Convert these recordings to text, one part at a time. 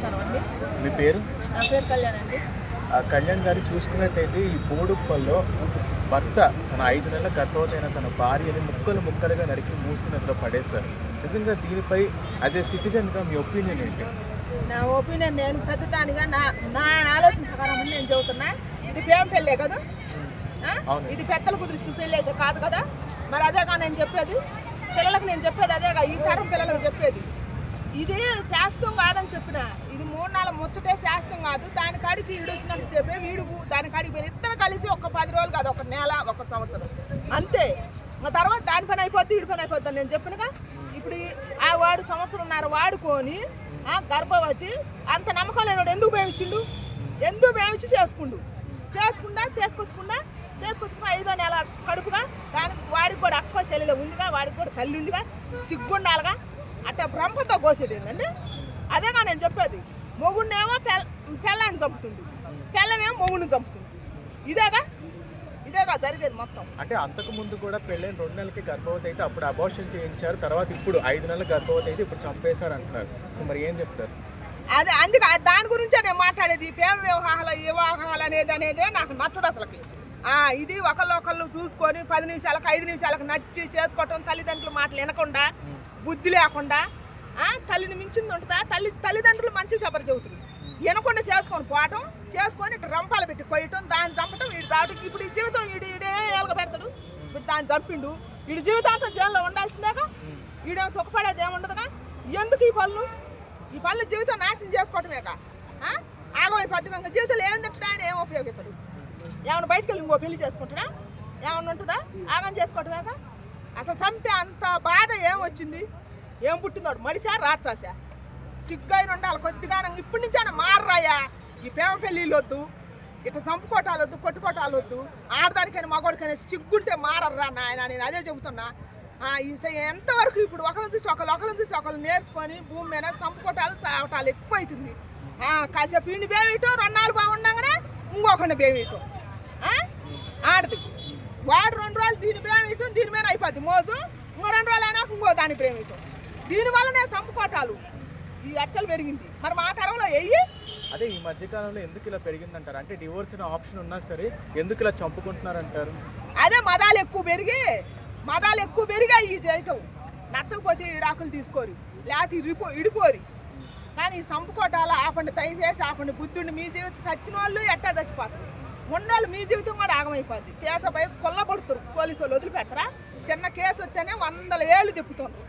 నమస్కారం అండి. మీ పేరు? నా పేరు కళ్యాణ్ అండి. ఆ కళ్యాణ్ గారు చూసుకున్నట్టయితే ఈ బోడుప్పల్లో భర్త తన ఐదు నెలల గర్భవతైన తన భార్యని ముక్కలు ముక్కలుగా నరికి మూసి నదిలో పడేశారు. నిజంగా దీనిపై యాజ్ ఏ సిటిజన్గా మీ ఒపీనియన్ ఏంటి? నా ఒపీనియన్ నేను పెద్దదానిగా నా నా ఆలోచన ప్రకారం నేను చెబుతున్నా. ఇది ప్రేమ పెళ్ళే కదా. ఇది పెద్దలు కుదిరిసిన పెళ్ళి అయితే కాదు కదా? మరి అదేగా నేను చెప్పేది? పిల్లలకు నేను చెప్పేది అదేగా ఈ తరం పిల్లలకు చెప్పేది. ఇది శాస్త్రం కాదని చెప్పిన. ఇది మూడు నాలుగు ముచ్చటే శాస్త్రం కాదు. దాని కాడికి వీడు వచ్చినంత సేపే వీడు దాని కాడికి పోయి ఇద్దరు కలిసి ఒక పది రోజులు కాదు ఒక నెల ఒక సంవత్సరం. అంతే. ఇంకా తర్వాత దాని పని అయిపోద్ది వీడి పని అయిపోద్ది నేను చెప్పినగా ఇప్పుడు ఆ వాడు సంవత్సరంన్నర వాడుకొని ఆ గర్భవతి అంత నమ్మకం లేనివాడు ఎందుకు ప్రేమించిండు ఎందుకు ప్రేమించి చేసుకుండు? చేసుకుండా తీసుకొచ్చుకుండా తీసుకొచ్చుకున్నా ఐదో నెల కడుపుగా దానికి వాడికి కూడా అక్క శైలిలో ఉందిగా వాడికి కూడా తల్లి ఉందిగా సిగ్గుండాలిగా అట్ట బ్రహ్మతో కోసేది ఏంటండి అదేగా నేను చెప్పేది. మొగుడినేమో పెళ్ళ పెళ్ళాన్ని చంపుతుండు పెళ్ళమేమో మొగుడిని చంపుతుంది. ఇదేగా ఇదేగా జరిగేది మొత్తం. అంటే అంతకు ముందు కూడా పెళ్ళైన రెండు నెలలకి గర్భవతి అయితే అప్పుడు అబార్షన్ చేయించారు. తర్వాత ఇప్పుడు ఐదు నెలల గర్భవతి అయితే ఇప్పుడు చంపేశారు అంటున్నారు. సో మరి ఏం చెప్తారు? అదే అందుకే దాని గురించే నేను మాట్లాడేది. ప్రేమ వ్యవహారాలు వివాహాలు అనేది అనేదే నాకు నచ్చదు అసలుకి. ఆ, ఇది ఒకళ్ళు ఒకళ్ళు చూసుకొని పది నిమిషాలకు ఐదు నిమిషాలకు నచ్చి చేసుకోవటం తల్లిదండ్రుల మాటలు వినకుండా బుద్ధి లేకుండా తల్లిని మించింది ఉంటుందా? తల్లి తల్లిదండ్రులు మంచి సబరి చెబుతుంది వినకుండా చేసుకొని పోవటం చేసుకొని ఇట్లా రంపాలు పెట్టి కొయ్యటం దాన్ని చంపటం వీడు చావటం ఇప్పుడు ఈ జీవితం వీడు ఈడే ఎలగ పెడతాడు ఇప్పుడు దాన్ని చంపిండు. వీడు జీవితాంతం జైల్లో ఉండాల్సిందేగా? వీడేం సుఖపడేది ఏముండదుగా ఎందుకు ఈ పనులు ఈ పనులు జీవితం నాశనం చేసుకోవటమేగా? ఆ? ఆగమై పద్ధతిగా జీవితంలో ఏం తింటున్నా ఆయన ఏం ఉపయోగిస్తాడు? ఏమైనా బయటకు వెళ్ళి ఇంకో పెళ్ళి చేసుకుంటున్నా? ఏమన్నా ఉంటుందా? ఆగం చేసుకోవటమేగా? అసలు చంపే అంత బాధ ఏం వచ్చింది? ఏం పుట్టిందోడు? మడిసా రాచాసా సిగ్గైన ఉండాలి కొద్దిగా ఇప్పటి నుంచి ఆయన మారరాయా? ఈ ప్రేమ పెళ్ళిళ్ళు వద్దు. ఇట్లా చంపుకోటాలు వద్దు కొట్టుకోటాలు వద్దు. ఆడదానికైనా మగోడికైనా సిగ్గుంటే మారర్రా నాయన నేను అదే చెబుతున్నా. ఈ ఎంతవరకు ఇప్పుడు ఒకరిని చూసి ఒకరు ఒకరిని చూసి ఒకరు నేర్చుకొని భూమి మీద చంపుకోటాలు సావటాలు ఎక్కువ అవుతుంది కాసేపు ఇండి బేమిటో రెండు నాలుగు బాగుండగానే ఇంకొకరిని బేమిటో ఆడది. వాడు రెండు రోజులు దీని ప్రేమిటం దీని మీద అయిపోద్ది. మోజు. ఇంకో రెండు రోజులు అయినాక ఇంకో దాని ప్రేమిటం దీనివల్లనే చంపుకోటాలు ఈ అచ్చలు పెరిగింది. మరి మా తరంలో వెయ్యి అదే ఈ మధ్యకాలంలో ఎందుకు ఇలా పెరిగిందంటారు? అంటే డివోర్స్ అనే ఆప్షన్ ఉన్నా సరే ఎందుకు ఇలా చంపుకుంటున్నారు అంటారు అదే మదాలు ఎక్కువ పెరిగి మదాలు ఎక్కువ పెరిగాయి ఈ చేయటం నచ్చకపోతే ఈడాకులు తీసుకోరు. లేకపోతే ఇడిపో ఇడిపోరు. కానీ ఈ సంపుకోటాలు ఆపండి దయచేసి ఆపండి. బుద్ధుడిని మీ జీవితం చచ్చిన వాళ్ళు ఎట్టా చచ్చిపోతారు? ఉన్నోళ్ళు మీ జీవితం కూడా ఆగమైపోద్ది. దేశపై కొల్లబడుతారు పోలీసు వాళ్ళు వదిలిపెడతారా చిన్న కేసు వస్తేనే వందల ఏళ్ళు తిప్పుతుంది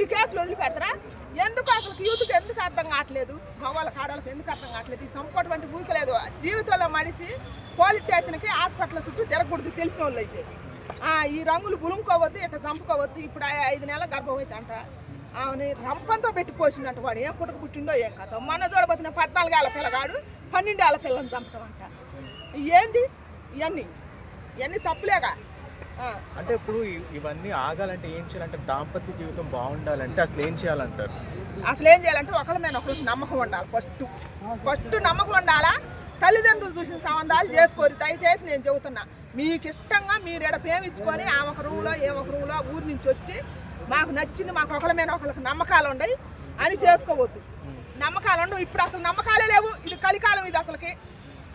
ఈ కేసులు వదిలిపెడతారా ఎందుకు అసలు యూత్కి ఎందుకు అర్థం కావట్లేదు? మగవాళ్ళకి ఆడవాళ్ళకి ఎందుకు అర్థం కావట్లేదు? ఈ సంపుకోవటం అంటే ఊకలేదు జీవితంలో మడిచి పోలీస్ స్టేషన్కి హాస్పిటల్ చుట్టూ తిరగకూడదు తెలిసిన వాళ్ళు అయితే ఈ రంగులు బులుముకోవద్దు ఇట్లా చంపుకోవద్దు. ఇప్పుడు ఐదు నెలల గర్భవతి అంట ఆమెని రంపంతో పెట్టి పోసిందంట వాడు. ఏం పుట్టక పుట్టిండో ఏం కథ. మొన్న చూడబోతున్న పద్నాలుగు ఏళ్ళ పిల్లగాడు పన్నెండు ఏళ్ళ పిల్లని చంపటం అంట ఏంది ఇవన్నీ ఇవన్నీ తప్పులేగా అంటే ఇప్పుడు ఇవన్నీ ఆగాలంటే ఏం చేయాలంటే దాంపత్య జీవితం బాగుండాలంటే అసలు ఏం చేయాలంటారు? అసలు ఏం చేయాలంటే ఒకరి మీద ఒకరికి నమ్మకం ఉండాలి ఫస్ట్. ఫస్ట్ నమ్మకం ఉండాలా? తల్లిదండ్రులు చూసిన సంబంధాలు చేసుకోరు. దయచేసి నేను చెబుతున్నా. మీకు ఇష్టంగా మీరు ఎడ ప్రేమించుకొని ఆ ఒక రూమ్లో ఏ ఒక రూమ్లో ఊరి నుంచి వచ్చి మాకు నచ్చింది మాకు ఒకళ్ళ మీద ఒకళ్ళకి నమ్మకాలు ఉండయి అని చేసుకోవద్దు. నమ్మకాలు ఉండవు. ఇప్పుడు అసలు నమ్మకాలే లేవు. ఇది కలికాలం ఇది అసలుకి.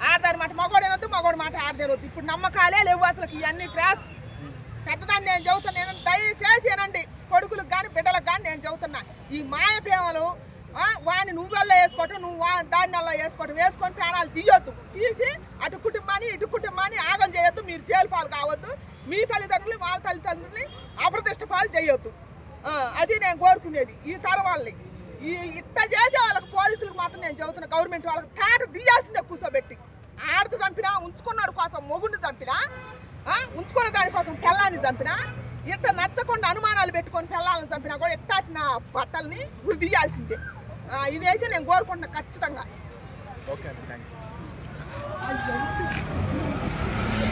ఆడదాని మాట మగోడేనొద్దు మగోడి మాట ఆడదేనొద్దు ఇప్పుడు నమ్మకాలే లేవు అసలుకి. ఇవన్నీ ఫ్రాస్. పెద్దదాన్ని నేను చెబుతున్నా. నేను దయచేసి అనండి. కొడుకులకు కానీ బిడ్డలకు కానీ నేను చదువుతున్నా ఈ మాయ ప్రేమలు వాడిని నువ్వెల్లా వేసుకోవటం నువ్వు వా దాన్ని అలా వేసుకోవటం. వేసుకొని ప్రాణాలు తీయొద్దు. తీసి అటు కుటుంబాన్ని ఇటు కుటుంబాన్ని ఆగం చేయొద్దు. మీరు జైలు పాలు కావద్దు. మీ తల్లిదండ్రులు వాళ్ళ తల్లిదండ్రులని అప్రతిష్ట పాలు చేయొద్దు. అది నేను కోరుకునేది. ఈ తరం వాళ్ళని ఈ ఇట్ట చేసే వాళ్ళకి పోలీసులకు మాత్రం నేను చెబుతున్నా గవర్నమెంట్ వాళ్ళకి తాట తీయాల్సిందే కూర్చోబెట్టి ఆడది చంపినా ఉంచుకున్నాడు కోసం మొగుడిని చంపినా ఉంచుకున్న దానికోసం పిల్లాన్ని చంపినా ఇట్ట నచ్చకుండా అనుమానాలు పెట్టుకొని పిల్లల్ని చంపినా కూడా ఇట్టాటిన బట్టల్ని గురి తీయాల్సిందే ఇదైతే నేను కోరుకుంటున్నా ఖచ్చితంగా. ఓకే అండి థ్యాంక్ యూ